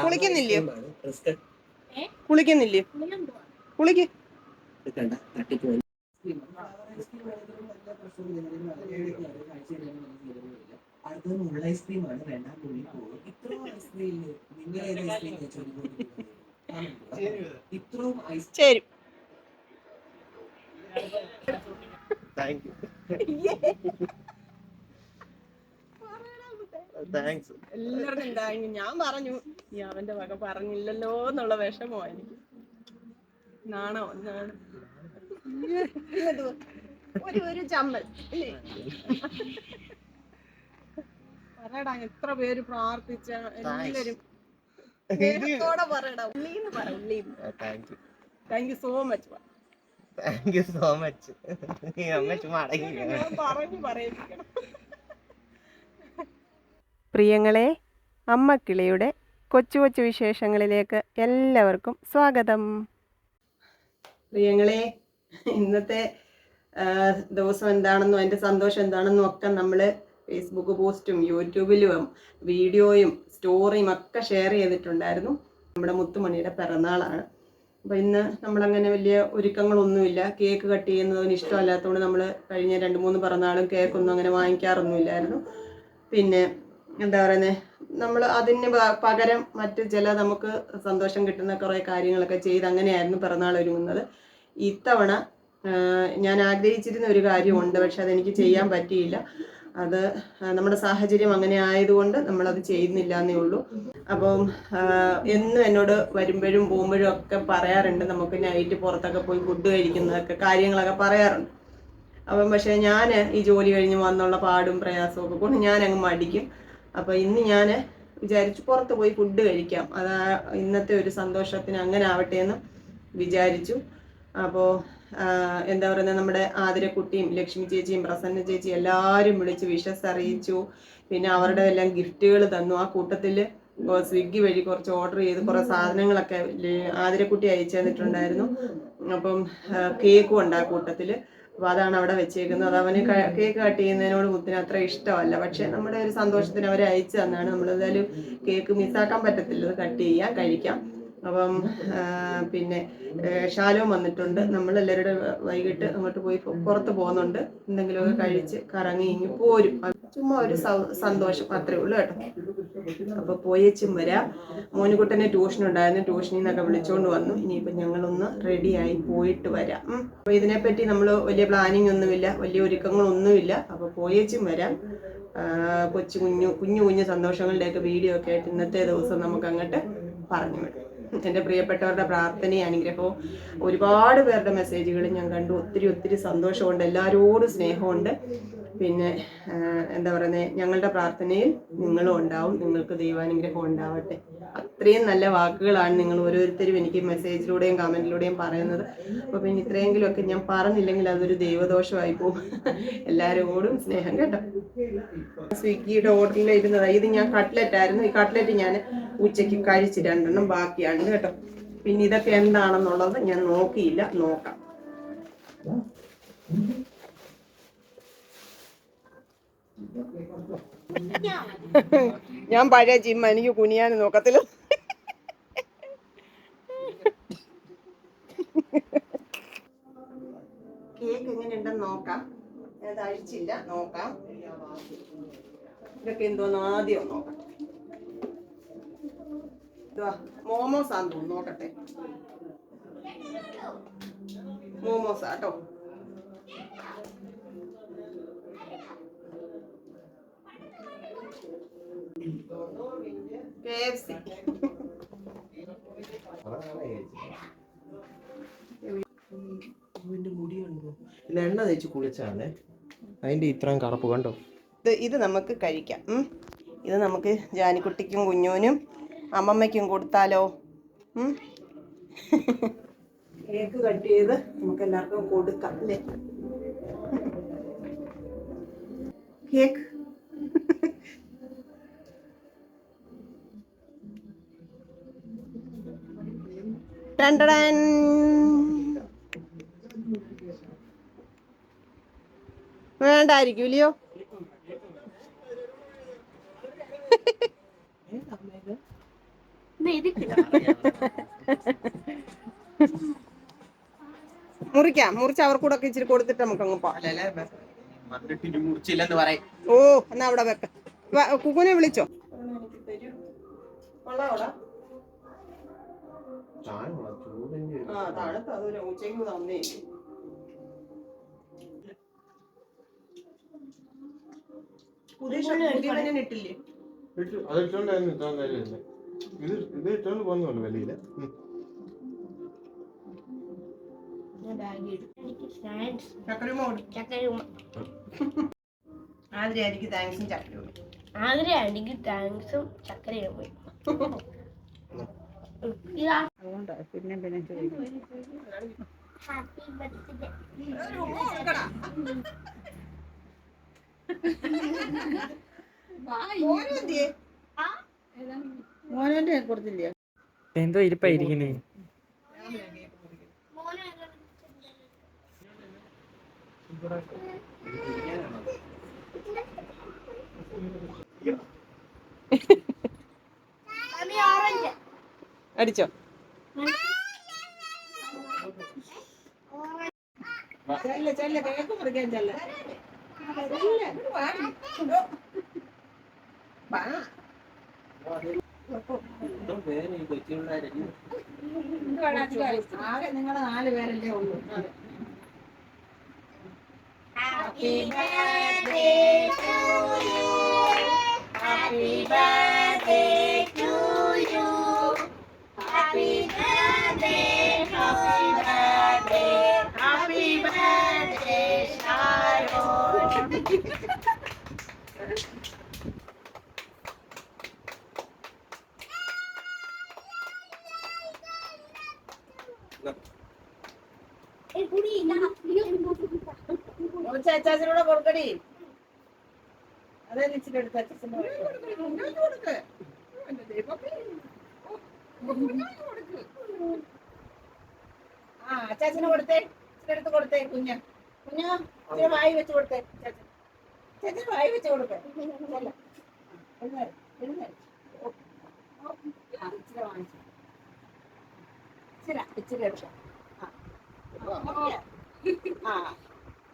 കുളിക്കുന്നില്ലയോ? Risk കുളിക്കുന്നില്ലേ കുളിക്ക് കണ്ട തട്ടിപ്പോയി അടുത്തത് ഐസ്ക്രീമാണ് രണ്ടാം പുള്ളി പോകും ഇത്രയും ഐസ്ക്രീം നിങ്ങൾ ഏത് ഐസ്ക്രീം ഇത്രയും ഐസ് ശരി താങ്ക് യു താങ്ക്സ് എല്ലാവർക്കും താങ്ക് ഞാൻ പറഞ്ഞു നീ അവന്റെ വക പറഞ്ഞില്ലല്ലോ എന്നുള്ള വിഷമോ എനിക്ക് നാണോ? നാണോ? ഒരു ഒരു ചമ്മൽ ഇല്ലേ? പറയടാ എത്ര പേര് പ്രാർത്ഥിച്ച എല്ലാരും സ്നേഹത്തോടെ പറയടാ ഉള്ളീന്ന് പറ ഉള്ളീന്ന്. Thank you thank you so much thank you so much അമ്മ ചുമ്മാ അടങ്ങി പറഞ്ഞു പറയിപ്പിക്കണം. പ്രിയങ്ങളെ അമ്മക്കിളിയുടെ കൊച്ചു കൊച്ചു വിശേഷങ്ങളിലേക്ക് എല്ലാവർക്കും സ്വാഗതം. പ്രിയങ്ങളെ ഇന്നത്തെ ദിവസം എന്താണെന്നും അതിന്റെ സന്തോഷം എന്താണെന്നും ഒക്കെ നമ്മൾ ഫേസ്ബുക്ക് പോസ്റ്റും യൂട്യൂബിലും വീഡിയോയും സ്റ്റോറിയും ഒക്കെ ഷെയർ ചെയ്തിട്ടുണ്ടായിരുന്നു. നമ്മുടെ മുത്തുമണിയുടെ പിറന്നാളാണ്. അപ്പോൾ ഇന്ന് നമ്മളങ്ങനെ വലിയ ഒരുക്കങ്ങളൊന്നുമില്ല. കേക്ക് കട്ട് ചെയ്യുന്നതിന് ഇഷ്ടമല്ലാത്തതുകൊണ്ട് നമ്മൾ കഴിഞ്ഞ രണ്ട് മൂന്ന് പിറന്നാളും കേക്കൊന്നും അങ്ങനെ വാങ്ങിക്കാറൊന്നുമില്ലായിരുന്നു. പിന്നെ എന്താ പറയുന്നത് നമ്മൾ അതിന് പകരം മറ്റ് ചില നമുക്ക് സന്തോഷം കിട്ടുന്ന കുറേ കാര്യങ്ങളൊക്കെ ചെയ്ത് അങ്ങനെയായിരുന്നു പിറന്നാൾ ഒരുങ്ങുന്നത്. ഇത്തവണ ഞാൻ ആഗ്രഹിച്ചിരുന്ന ഒരു കാര്യമുണ്ട് പക്ഷെ അതെനിക്ക് ചെയ്യാൻ പറ്റിയില്ല. അത് നമ്മുടെ സാഹചര്യം അങ്ങനെ ആയതുകൊണ്ട് നമ്മളത് ചെയ്യുന്നില്ല എന്നേ ഉള്ളൂ. അപ്പം എന്നും എന്നോട് വരുമ്പോഴും പോകുമ്പോഴും ഒക്കെ പറയാറുണ്ട് നമുക്ക് നൈറ്റ് പുറത്തൊക്കെ പോയി ഫുഡ് കഴിക്കുന്നതൊക്കെ കാര്യങ്ങളൊക്കെ പറയാറുണ്ട്. അപ്പം പക്ഷേ ഞാൻ ഈ ജോലി കഴിഞ്ഞ് വന്നുള്ള പാടും പ്രയാസവും ഒക്കെ കൊണ്ട് ഞാൻ അങ്ങ് മടിക്കും. അപ്പോൾ ഇന്ന് ഞാൻ വിചാരിച്ചു പുറത്ത് പോയി ഫുഡ് കഴിക്കാം. അതാ ഇന്നത്തെ ഒരു സന്തോഷത്തിന് അങ്ങനെ ആവട്ടെ എന്ന് വിചാരിച്ചു. അപ്പോൾ എന്താ പറയുന്നത് നമ്മുടെ ആതിരക്കുട്ടിയും ലക്ഷ്മി ചേച്ചിയും പ്രസന്ന ചേച്ചിയും എല്ലാവരും വിളിച്ച് വിഷസ് അറിയിച്ചു പിന്നെ അവരുടെ എല്ലാം ഗിഫ്റ്റുകൾ തന്നു. ആ കൂട്ടത്തിൽ സ്വിഗ്ഗി വഴി കുറച്ച് ഓർഡർ ചെയ്ത് കുറേ സാധനങ്ങളൊക്കെ ആതിരക്കുട്ടി അയച്ചു തന്നിട്ടുണ്ടായിരുന്നു. അപ്പം കേക്കും ഉണ്ട് ആ കൂട്ടത്തിൽ അപ്പോൾ അതാണ് അവിടെ വെച്ചേക്കുന്നത്. അത് അവന് കേക്ക് കട്ട് ചെയ്യുന്നതിനോട് കുത്തിന് അത്ര ഇഷ്ടമല്ല. പക്ഷെ നമ്മുടെ ഒരു സന്തോഷത്തിന് അവരെ അയച്ചു തന്നാണ്. നമ്മൾ എന്തായാലും കേക്ക് മിസ്സാക്കാൻ പറ്റത്തില്ല. അത് കട്ട് ചെയ്യാം കഴിക്കാം. അപ്പം പിന്നെ ഷാലോ വന്നിട്ടുണ്ട്. നമ്മൾ എല്ലാവരുടെ വൈകിട്ട് അങ്ങോട്ട് പോയി പുറത്ത് പോകുന്നുണ്ട്. എന്തെങ്കിലുമൊക്കെ കഴിച്ച് കറങ്ങി ഇങ്ങി പോരും. ചുമ്മാ ഒരു സന്തോഷം അത്രേ ഉള്ളൂ കേട്ടോ. അപ്പോൾ പോയച്ചും വരാം. മോനുകുട്ടനെ ട്യൂഷൻ ഉണ്ടായിരുന്നു. ട്യൂഷനിൽ നിന്നൊക്കെ വിളിച്ചുകൊണ്ട് വന്നു. ഇനിയിപ്പോ ഞങ്ങളൊന്ന് റെഡിയായി പോയിട്ട് വരാം. അപ്പൊ ഇതിനെപ്പറ്റി നമ്മൾ വലിയ പ്ലാനിങ് ഒന്നുമില്ല. വലിയ ഒരുക്കങ്ങളൊന്നുമില്ല. അപ്പോൾ പോയച്ചും വരാം. കൊച്ചു കുഞ്ഞു കുഞ്ഞു കുഞ്ഞു സന്തോഷങ്ങളുടെയൊക്കെ വീഡിയോ ഒക്കെ ആയിട്ട് ഇന്നത്തെ ദിവസം നമുക്ക് അങ്ങോട്ട് പറഞ്ഞു വിടും. എന്റെ പ്രിയപ്പെട്ടവരുടെ പ്രാർത്ഥനയും അനുഗ്രഹവും ഒരുപാട് പേരുടെ മെസ്സേജുകൾ ഞാൻ കണ്ടു. ഒത്തിരി ഒത്തിരി സന്തോഷമുണ്ട്. എല്ലാവരോടും സ്നേഹമുണ്ട്. പിന്നെ എന്താ പറയുന്നത് ഞങ്ങളുടെ പ്രാർത്ഥനയിൽ നിങ്ങളും ഉണ്ടാവും. നിങ്ങൾക്ക് ദൈവാനുഗ്രഹം ഉണ്ടാവട്ടെ. അത്രയും നല്ല വാക്കുകളാണ് നിങ്ങൾ ഓരോരുത്തരും എനിക്ക് മെസ്സേജിലൂടെയും കമന്റിലൂടെയും പറയുന്നത്. അപ്പോൾ പിന്നെ ഇത്രയെങ്കിലുമൊക്കെ ഞാൻ പറഞ്ഞില്ലെങ്കിൽ അതൊരു ദൈവദോഷമായി പോകും. എല്ലാവരോടും സ്നേഹം കേട്ടോ. സ്വിഗ്ഗിയുടെ ഓർഡറിൽ ഇരുന്നതാണ് ഇത് ഞാൻ കട്ട്ലറ്റ് ആയിരുന്നു. ഈ കട്ട്ലറ്റ് ഞാൻ ഉച്ചയ്ക്ക് കഴിച്ച് രണ്ടെണ്ണം ബാക്കിയാണ് കേട്ടോ. പിന്നെ ഇതൊക്കെ എന്താണെന്നുള്ളത് ഞാൻ നോക്കിയില്ല. നോക്കാം. ഞാൻ പഴയ ജിമ്മ എനിക്ക് കുനിയാൻ നോക്കത്തില്ല. കേക്ക് എങ്ങനെയുണ്ടെന്ന് നോക്കാം. ഞാൻ അഴിച്ചില്ല. നോക്കാം. ഇതൊക്കെ എന്തോന്ന് ആദ്യം ഇതുവാ മോമോസ് ആണെന്ന് തോന്നുന്നു നോക്കട്ടെ. മോമോസ് ആട്ടോ കെ എഫ് സി. എണ്ണ തേച്ച് കുളിച്ചാണ്. അതിന്റെ ഇത്രയും കറുപ്പ് കണ്ടോ? ഇത് ഇത് നമുക്ക് കഴിക്കാം. ഇത് നമുക്ക് ജാനിക്കുട്ടിക്കും കുഞ്ഞൂനും അമ്മമ്മയ്ക്കും കൊടുത്താലോ. കേക്ക് കട്ട് ചെയ്ത് നമുക്ക് എല്ലാവർക്കും കൊടുക്കാം അല്ലേ? കേക്ക്? ടണ്ടടൻ. വേണ്ടായിരിക്കും ഇല്ലയോ? മുറിക്കാം മുറിച്ച് അവർക്കൂടെ ഒക്കെ ഇച്ചിരി കൊടുത്തിട്ട് നമുക്ക് അങ്ങ് പോവാം ഓ എന്നാ അവിടെ വെക്ക. കുക്കുനെ വിളിച്ചോ. ഉച്ചയ്ക്ക് തന്നേ പുതിയ പുതിയ ഇട്ടില്ലേ? അത് ഇട്ടോണ്ടായിരുന്നു ഇത്ര കാര്യമില്ല ഇത് ഇത് ഇട്ടോണ്ട് പോകുന്നുള്ളു വെളിയിൽ ഉം. ചക്കരൂമ ആതിരി ആയിരിക്കും താങ്ക്സും ചക്കരൂമ ആതിരെ ആന്റിക്ക് താങ്ക്സും ചക്കരയും പോയി ഇതാ പിന്നെ പിന്നെ ഹാപ്പി ബർത്ത്ഡേ മോനെ കൊടുത്തില്ലേ? എന്തോ ഇരിപ്പായിരിക്കുന്നേ. അടിച്ചോ. ചെല്ല ചെല്ല കേക്ക് മുറിക്കാൻ ചെല്ല. ആകെ നിങ്ങളെ നാല് പേരല്ലേ ഉള്ളൂ happy birthday to you happy birthday to you happy birthday happy birthday happy birthday Sharon ഏ കുടി ഇല്ല അച്ചാച്ചനോട് കൊടുക്കടി. അതേ ഇച്ചിരി എടുത്ത് അച്ചാച്ചന് കൊടുക്ക്. ആ അച്ചാച്ചന് കൊടുത്തേ. ഇച്ചിരി എടുത്ത് കൊടുത്തേ കുഞ്ഞ. കുഞ്ഞ ഇച്ചിരി വായി വെച്ച് കൊടുത്തേ അച്ചാച്ചൻ അച്ചാച്ചൻ വായി വെച്ച് കൊടുക്കേ. ചെല്ല്. എഴുന്നേര്, എഴുന്നേര്. ഓ, ഓ, ആ, ഇച്ചിരി വാങ്ങിച്ചു ഇച്ചിരി ഇച്ചിരി എടുക്കാം. ആ.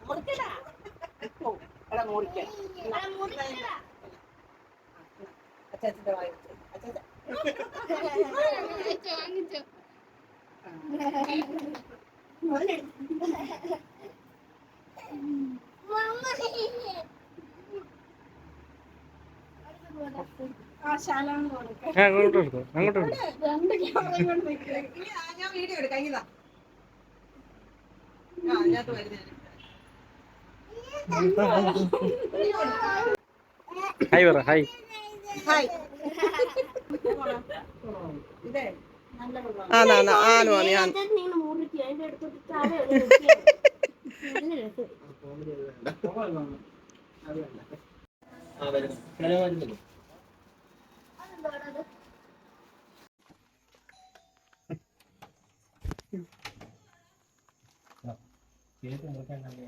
മുറിക്കടാ. എടാ അച്ചാച്ചന്റെ ആ ശാലാണ് കൊടുക്കാം ആ, അങ്ങോട്ട് എടുത്തോ അങ്ങോട്ട് ഞാൻ വീഡിയോ എടുക്കാം ഇതാ. ആ വരുന്നേ. ഹായ് പറ ഹായ് ഹായ് ആന്ന് ആന്ന് ആന്ന് ഞാൻ. നിങ്ങൾ മൂന്നിട്ട് അതിന്റെ അടുത്തോട്ട് താഴെ ഒരു കുട്ടിയാണ്. നല്ല രസം ആ വരുന്നു കിഴങ്ങ് വരുന്നില്ലേ അതെന്താണത് കേക്ക് മുറിക്കാൻ തന്നെ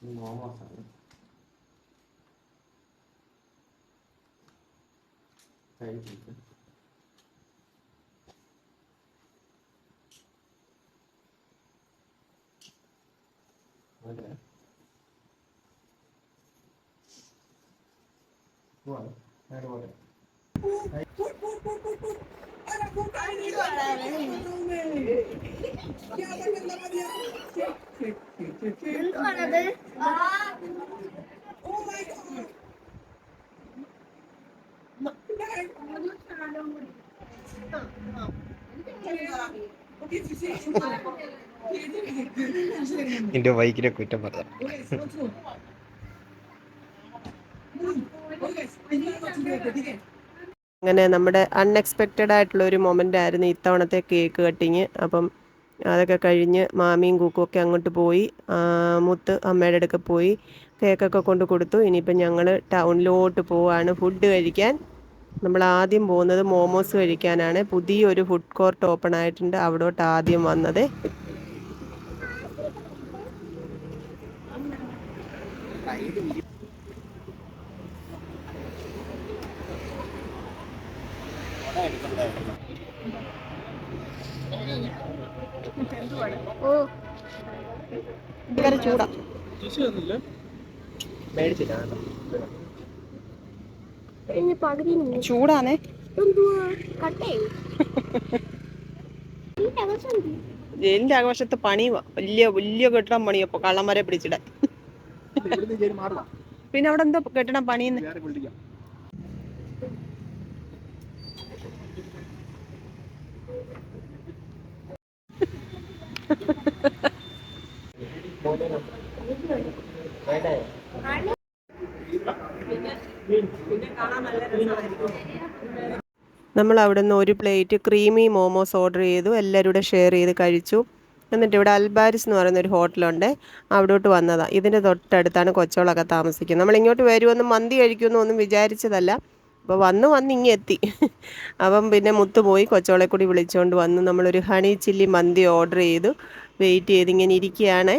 മോമോസാണ് കഴിച്ചിട്ട് അതെ പോവാം നേരെ പോട്ടെ എന്തുവാണത് നിന്റെ ബൈക്കിനെ കുറ്റം പറയാം അങ്ങനെ നമ്മുടെ അൺഎക്സ്പെക്റ്റഡ് ആയിട്ടുള്ള ഒരു മൊമെന്റ് ആയിരുന്നു ഇത്തവണത്തെ കേക്ക് കട്ടിങ് അപ്പം അതൊക്കെ കഴിഞ്ഞ് മാമിയും കുക്കും ഒക്കെ അങ്ങോട്ട് പോയി. മുത്ത് അമ്മയുടെ അടുക്ക പോയി. കേക്കൊക്കെ കൊണ്ട് കൊടുത്തു. ഇനിയിപ്പം ഞങ്ങൾ ടൗണിലോട്ട് പോവാണ് ഫുഡ് കഴിക്കാൻ. നമ്മൾ ആദ്യം പോകുന്നത് മോമോസ് കഴിക്കാനാണ്. പുതിയൊരു ഫുഡ് കോർട്ട് ഓപ്പൺ ആയിട്ടുണ്ട്. അവിടോട്ട് ആദ്യം വന്നത്. ഓ ചൂടാണേ. എന്റെ ആകാശത്ത് പണിയുവാ വലിയ വലിയ കെട്ടിടം പണിയും കള്ളന്മാരെ പിടിച്ചിടാൻ. പിന്നെ അവിടെ എന്താ കെട്ടിടം പണിയുന്നേ നമ്മൾ അവിടെ നിന്ന് ഒരു പ്ലേറ്റ് ക്രീമി മോമോസ് ഓർഡർ ചെയ്തു എല്ലാവരും ഷെയർ ചെയ്ത് കഴിച്ചു. എന്നിട്ട് ഇവിടെ അൽബാരിസ് എന്ന് പറയുന്ന ഒരു ഹോട്ടലുണ്ട് അവിടോട്ട് വന്നതാണ് ഇതിന്റെ തൊട്ടടുത്താണ് കൊച്ചോളൊക്കെ താമസിക്കുന്നത്. നമ്മൾ ഇങ്ങോട്ട് വരുമെന്നും മന്തി കഴിക്കുമെന്നും ഒന്നും വിചാരിച്ചതല്ല. അപ്പോൾ വന്ന് വന്ന് ഇങ്ങനെ എത്തി. അപ്പം പിന്നെ മുത്ത് പോയി കൊച്ചോളെ കൂടി വിളിച്ചുകൊണ്ട് വന്ന് നമ്മളൊരു ഹണി ചില്ലി മന്തി ഓർഡർ ചെയ്തു. വെയിറ്റ് ചെയ്ത് ഇങ്ങനെ ഇരിക്കുകയാണേ.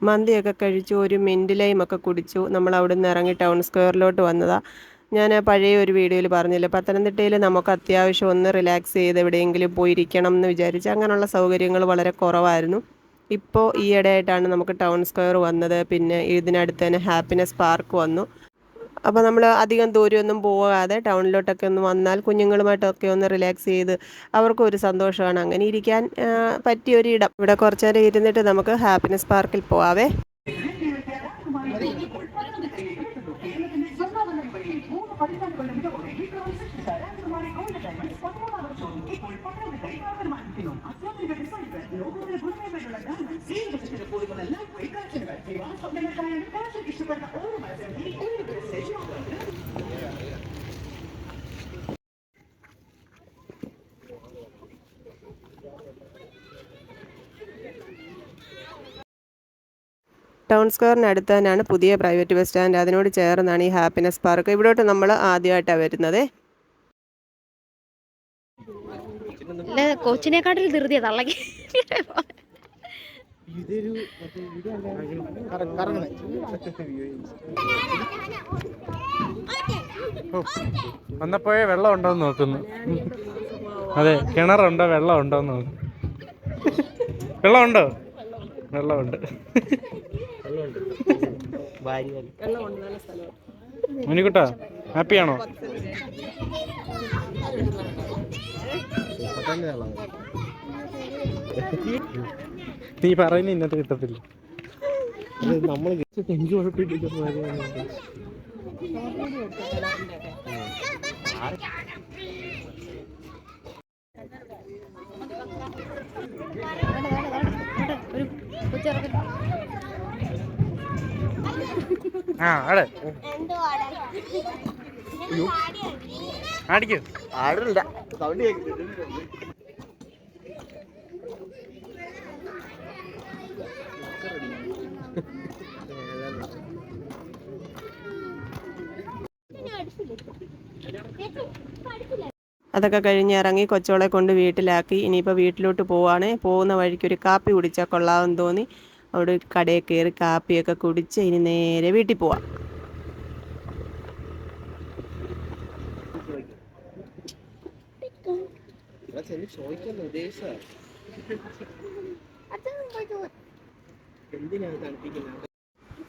മന്തിയൊക്കെ കഴിച്ചു ഒരു മിന്റ് ലൈമൊക്കെ കുടിച്ചു. നമ്മൾ അവിടെ നിന്ന് ഇറങ്ങി ടൗൺ സ്ക്വയറിലോട്ട് വന്നതാണ് ഞാൻ പഴയ ഒരു വീഡിയോയിൽ പറഞ്ഞില്ല പത്തനംതിട്ടയിൽ നമുക്ക് അത്യാവശ്യം ഒന്ന് റിലാക്സ് ചെയ്ത് എവിടെയെങ്കിലും പോയിരിക്കണം എന്ന് വിചാരിച്ച് അങ്ങനെയുള്ള സൗകര്യങ്ങൾ വളരെ കുറവായിരുന്നു. ഇപ്പോൾ ഈയിടെയായിട്ടാണ് നമുക്ക് ടൗൺ സ്ക്വയർ വന്നത് പിന്നെ ഇതിനടുത്ത് തന്നെ ഹാപ്പിനെസ് പാർക്ക് വന്നു. അപ്പോൾ നമ്മൾ അധികം ദൂരമൊന്നും പോകാതെ ടൗണിലോട്ടൊക്കെ ഒന്ന് വന്നാൽ കുഞ്ഞുങ്ങളുമായിട്ടൊക്കെ ഒന്ന് റിലാക്സ് ചെയ്ത് അവർക്കും ഒരു സന്തോഷമാണ്. അങ്ങനെ ഇരിക്കാൻ പറ്റിയ ഒരു ഇടം. ഇവിടെ കുറച്ചേരം ഇരുന്നിട്ട് നമുക്ക് ഹാപ്പിനെസ് പാർക്കിൽ പോവാവേ. ഇഷ്ടപ്പെട്ട ഓരോ മത്സരം ടൗൺ സ്ക്വയറിന് അടുത്ത് തന്നെയാണ് പുതിയ പ്രൈവറ്റ് ബസ് സ്റ്റാൻഡ്. അതിനോട് ചേർന്നാണ് ഈ ഹാപ്പിനെസ് പാർക്ക്. ഇവിടോട്ട് നമ്മൾ ആദ്യമായിട്ടാണ് വരുന്നത്. അല്ല കൊച്ചിനെക്കാട്ടിൽ ധൃതിയ തള്ളക്ക്. വന്നപ്പോഴേ വെള്ളം ഉണ്ടോന്ന് നോക്കുന്നു. അതെ കിണറുണ്ടോ? വെള്ളം ഉണ്ടോ എന്ന് നോക്കുന്നു. വെള്ളമുണ്ടോ? വെള്ളമുണ്ട്. ഭാര്യ മണിക്കുട്ടാ ഹാപ്പിയാണോ? നീ പറയുന്ന ഇന്നത്തെ കിട്ടത്തില്ല. നമ്മൾ എനിക്ക് കുഴപ്പമില്ല ഒരു കൊച്ചിറക്കി ആ അടെ ആടിക്കോ. ആടില്ല. സൗണ്ട് കേൾക്കുന്നുണ്ട് അതൊക്കെ കഴിഞ്ഞ് ഇറങ്ങി കൊച്ചോളെ കൊണ്ട് വീട്ടിലാക്കി. ഇനിയിപ്പോൾ വീട്ടിലോട്ട് പോവാണ്. പോകുന്ന വഴിക്ക് ഒരു കാപ്പി കുടിച്ചാൽ കൊള്ളാമെന്ന് തോന്നി. അവിടെ ഒരു കടയിൽ കയറി കാപ്പിയൊക്കെ കുടിച്ച് ഇനി നേരെ വീട്ടിൽ പോവാം.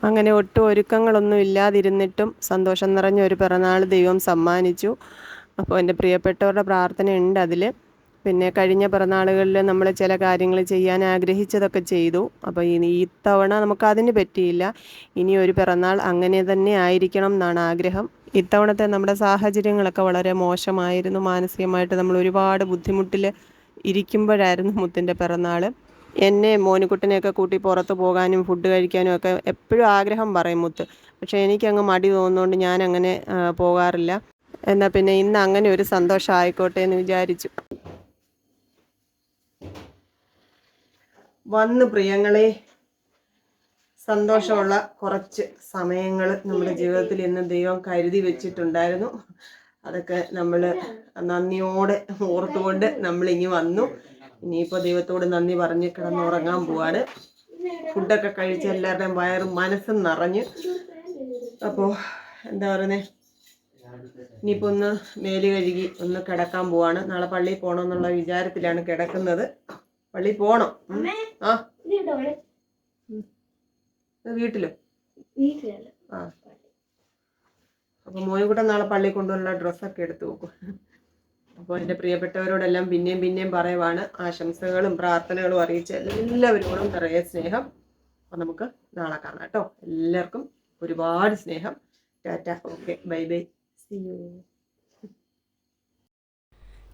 അങ്ങനെ ഒട്ടും ഒരുക്കങ്ങളൊന്നും ഇല്ലാതിരുന്നിട്ടും സന്തോഷം നിറഞ്ഞ ഒരു പിറന്നാൾ ദൈവം സമ്മാനിച്ചു. അപ്പോൾ എന്റെ പ്രിയപ്പെട്ടവരുടെ പ്രാർത്ഥനയുണ്ട് അതിൽ. പിന്നെ കഴിഞ്ഞ പിറന്നാളുകളിൽ നമ്മൾ ചില കാര്യങ്ങൾ ചെയ്യാൻ ആഗ്രഹിച്ചതൊക്കെ ചെയ്തു. അപ്പോൾ ഇനി ഇത്തവണ നമുക്ക് അതിന് പറ്റിയില്ല. ഇനി ഒരു പിറന്നാൾ അങ്ങനെ തന്നെ ആയിരിക്കണം എന്നാണ് ആഗ്രഹം. ഇത്തവണത്തെ നമ്മുടെ സാഹചര്യങ്ങളൊക്കെ വളരെ മോശമായിരുന്നു. മാനസികമായിട്ട് നമ്മൾ ഒരുപാട് ബുദ്ധിമുട്ടിൽ ഇരിക്കുമ്പോഴായിരുന്നു മുത്തിന്റെ പിറന്നാൾ എന്നെ മോനുകുട്ടനെയൊക്കെ കൂട്ടി പുറത്ത് പോകാനും ഫുഡ് കഴിക്കാനും ഒക്കെ എപ്പോഴും ആഗ്രഹം പറയും മുത്ത്. പക്ഷേ എനിക്കങ്ങ് മടി തോന്നുന്നുകൊണ്ട് ഞാൻ അങ്ങനെ പോകാറില്ല. എന്നാൽ പിന്നെ ഇന്ന് അങ്ങനെ ഒരു സന്തോഷം ആയിക്കോട്ടെ എന്ന് വിചാരിച്ചു. വന്ന് പ്രിയങ്ങളെ സന്തോഷമുള്ള കുറച്ച് സമയങ്ങൾ നമ്മുടെ ജീവിതത്തിൽ ഇന്ന് ദൈവം കരുതി വെച്ചിട്ടുണ്ടായിരുന്നു. അതൊക്കെ നമ്മൾ നന്ദിയോടെ ഓർത്തുകൊണ്ട് നമ്മൾ ഇനി വന്നു. ഇനിയിപ്പോൾ ദൈവത്തോട് നന്ദി പറഞ്ഞ് കിടന്നുറങ്ങാൻ പോവാണ്. ഫുഡൊക്കെ കഴിച്ച് എല്ലാവരുടെയും വയറും മനസ്സും നിറഞ്ഞ്. അപ്പോൾ എന്താ പറയുന്നത് ഇനിയിപ്പോൾ ഒന്ന് മേൽ കഴുകി ഒന്ന് കിടക്കാൻ പോവാണ്. നാളെ പള്ളിയിൽ പോകണമെന്നുള്ള വിചാരത്തിലാണ് കിടക്കുന്നത്. പള്ളിയിൽ പോണം. ആ. വീട്ടിലോ. ആ. അപ്പോൾ മോനും കൂടെ നാളെ പള്ളി കൊണ്ടുവരുന്ന ഡ്രസ്സൊക്കെ എടുത്തു നോക്കും അപ്പോൾ എന്റെ പ്രിയപ്പെട്ടവരോടെല്ലാം പിന്നെയും പിന്നെയും പറയുവാണ് ആശംസകളും പ്രാർത്ഥനകളും അറിയിച്ച എല്ലാവരോടും നിറയെ സ്നേഹം. അപ്പോൾ നമുക്ക് നാളെ കാണാം കേട്ടോ. എല്ലാവർക്കും ഒരുപാട് സ്നേഹം. Tata. Okay. Bye bye. See you